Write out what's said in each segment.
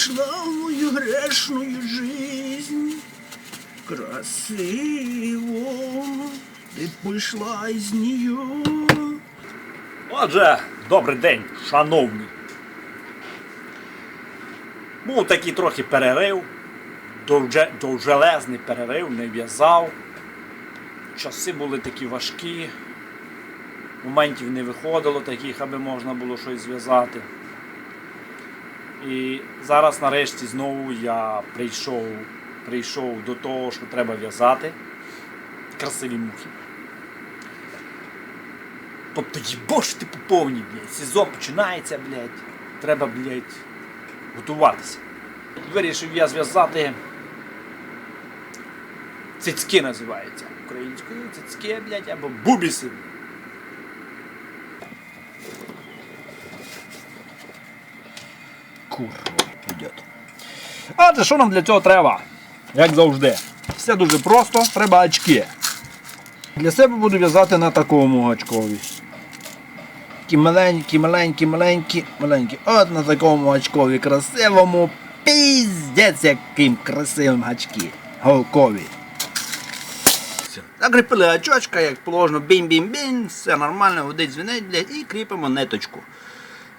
пришла в грешную жизнь. Красиво, ти пішла із нее. Отже, добрий день, шановні. Був такий трохи перерив, довже, довжелезний перерив, не в'язав. Часи були такі важкі, моментів не виходило таких, аби можна було щось зв'язати. І зараз нарешті знову я прийшов, прийшов до того, що треба в'язати красиві мухи. Тобто їбошити по повній, блядь. Сезон починається, блядь. Треба, блядь, готуватися. Вирішив я зв'язати. Цицьки називаються. Українською цицьки, блядь, або бубіси. Курва, идет. Адже що нам для цього треба? Як завжди. Все дуже просто, треба очки. Для себе буду в'язати на такому. Такі маленькі, маленькі, маленькі, маленькі. От на такому гачкові красивому. Піздець яким красивим гачки. Голкові. Закріпили гачочка, як положено, бім-бім-бім, все нормально, водить дзвінить, і кріпимо ниточку.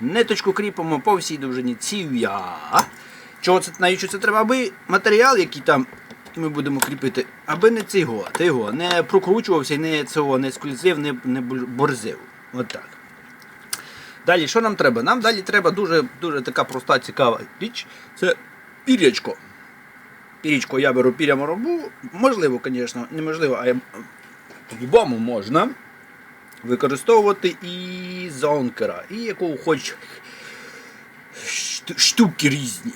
Ниточку кріпимо по всій довжині ців'я. Чого це навіщо це треба? Аби матеріал, який там ми будемо кріпити, аби не цього, цього, не прокручувався не цього, не скользив, не, не борзив. От так. Далі, що нам треба? Нам далі треба дуже, дуже така проста, цікава річ. Це пір'ячко. Пір'ячко я беру піря моробу. Можливо, звісно, неможливо, а я- по-любому можна використовувати і зонкера, і якого хоч штуки різні.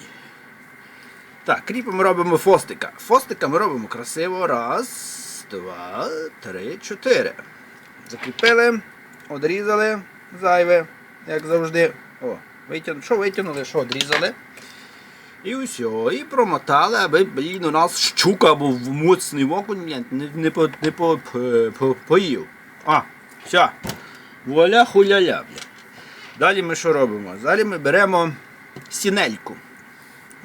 Так, кріпимо робимо фостика. Фостика ми робимо красиво. Раз, два, три, чотири. Закріпили, одрізали зайве, як завжди. О, витягнули. Що витягнули, що одрізали. І все. І промотали, аби блін, у нас щука в моцний окунь ні, не, не, по, не по, по, по, поїв. А, все. Вуаля хуляля. Далі ми що робимо? Далі ми беремо сінельку.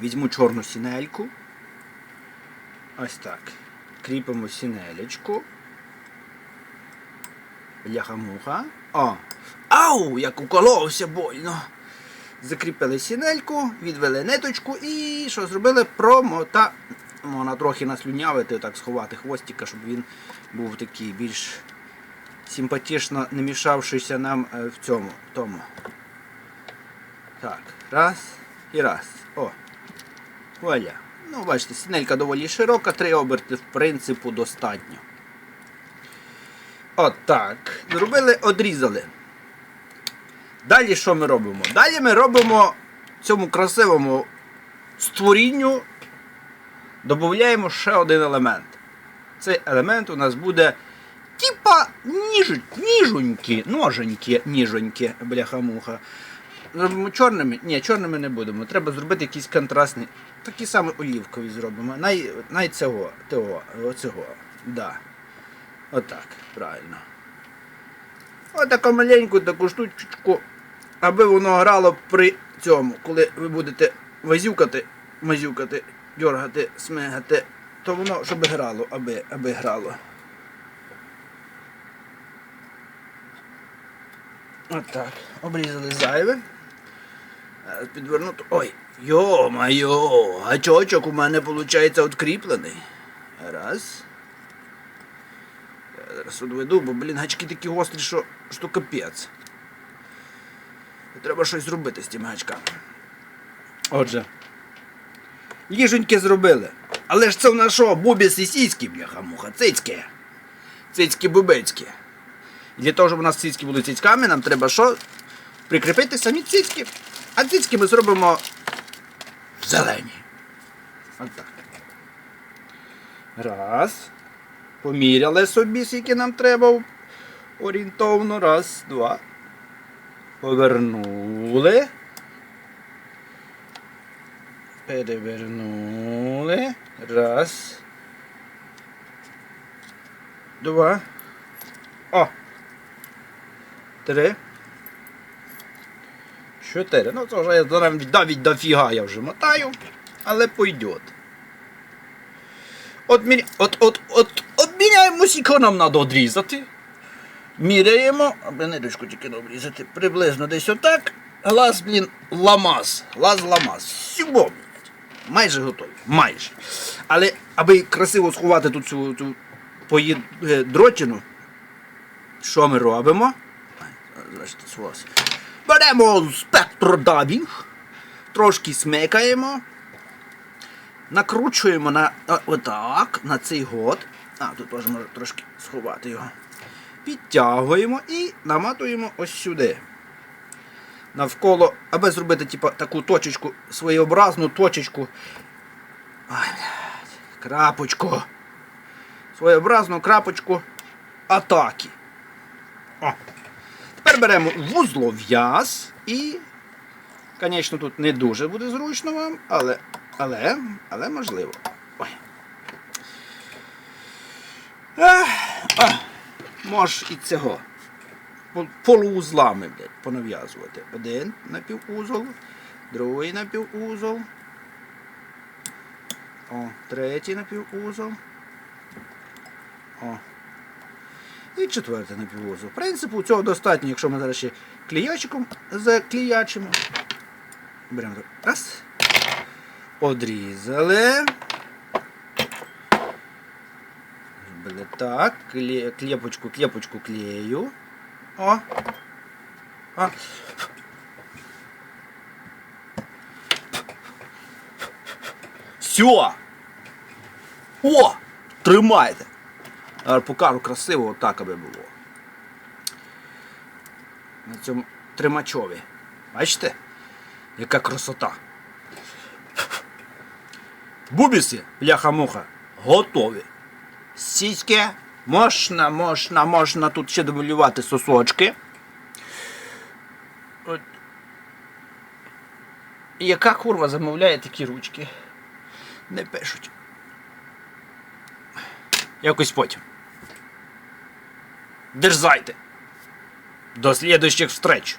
Візьму чорну сінельку. Ось так. Кріпимо сінелечку. Бляха-муха. О! Ау! Як уколовся больно. Закріпили сінельку, відвели ниточку і що зробили? Промота. Можна трохи наслюнявити, так сховати хвостика, щоб він був такий більш симпатично не мішавшися нам е, в цьому. Тому. Так, раз і раз. О. Вуаля. Ну, бачите, сінелька доволі широка, три оберти, в принципу, достатньо. От так. Зробили, одрізали. Далі що ми робимо? Далі ми робимо цьому красивому створінню, додаємо ще один елемент. Цей елемент у нас буде типа ніж, ніжонькі, ноженькі, ніжонькі, бляха-муха. Зробимо чорними? Ні, чорними не будемо. Треба зробити якийсь контрастний. Такі саме олівкові зробимо. Най, най цього, того, оцього. Да. Отак, правильно. Отаку маленьку таку штучку, аби воно грало при цьому, коли ви будете вазюкати, мазюкати, дергати, смигати, то воно щоб грало, аби, аби грало. Отак. Обрізали зайве. Зараз підвернути. Ой, йо-майо, гачочок у мене виходить відкріплений. Раз. Я зараз одведу, бо, блін, гачки такі гострі, що, що капець. Треба щось зробити з тими гачками. Отже. Ліженьки зробили. Але ж це в нас що, бубіс і сіськи, бляха-муха, цицьки. Цицьки бубецькі. Для того, щоб у нас цицьки були цицьками, нам треба що? Прикріпити самі цицьки. А цицьки ми зробимо зелені. От так. Раз. Поміряли собі, скільки нам треба. Орієнтовно. Раз, два. Повернули. Перевернули. Раз. Два. О. Три. Чотири. Ну це вже я навіть, дофіга я вже мотаю, але пойдет. От, от, от, от, от міняємо сіко нам треба відрізати. Міряємо, аби ниточку тільки обрізати, приблизно десь отак. Глаз, блін, ламаз. Глаз ламаз. Блядь. Майже готові. Майже. Але аби красиво сховати тут цю, цю поїд... е, дротину, що ми робимо? Беремо спектродабінг, трошки смикаємо, накручуємо на отак, на цей год. А, тут теж може трошки сховати його. Підтягуємо і наматуємо ось сюди. Навколо, аби зробити типу, таку точечку, своєобразну точечку. Ай, блядь, крапочку. Своєобразну крапочку атаки. О. Тепер беремо вузлов'яз і, звісно, тут не дуже буде зручно вам, але, але, але можливо. Ой. Мож і цього. Полуузлами, блядь, понав'язувати. Один напівузол, другий напівузол. О, третій напівузол. О, і четверте напіввозу. В принципі, цього достатньо, якщо ми зараз ще кліячиком закліячимо. Беремо так. Раз. Одрізали. Зробили так. Клепочку, клепочку клею. О. О. Все. О! Тримайте. Покажу красиво, отак аби було. На цьому тримачові. Бачите? Яка красота. Бубіси, бляха-муха, готові. Сіськи. Можна, можна, можна тут ще домалювати сосочки. От. Яка курва замовляє такі ручки? Не пишуть. Якось потім. Дерзайте. До следующих встреч.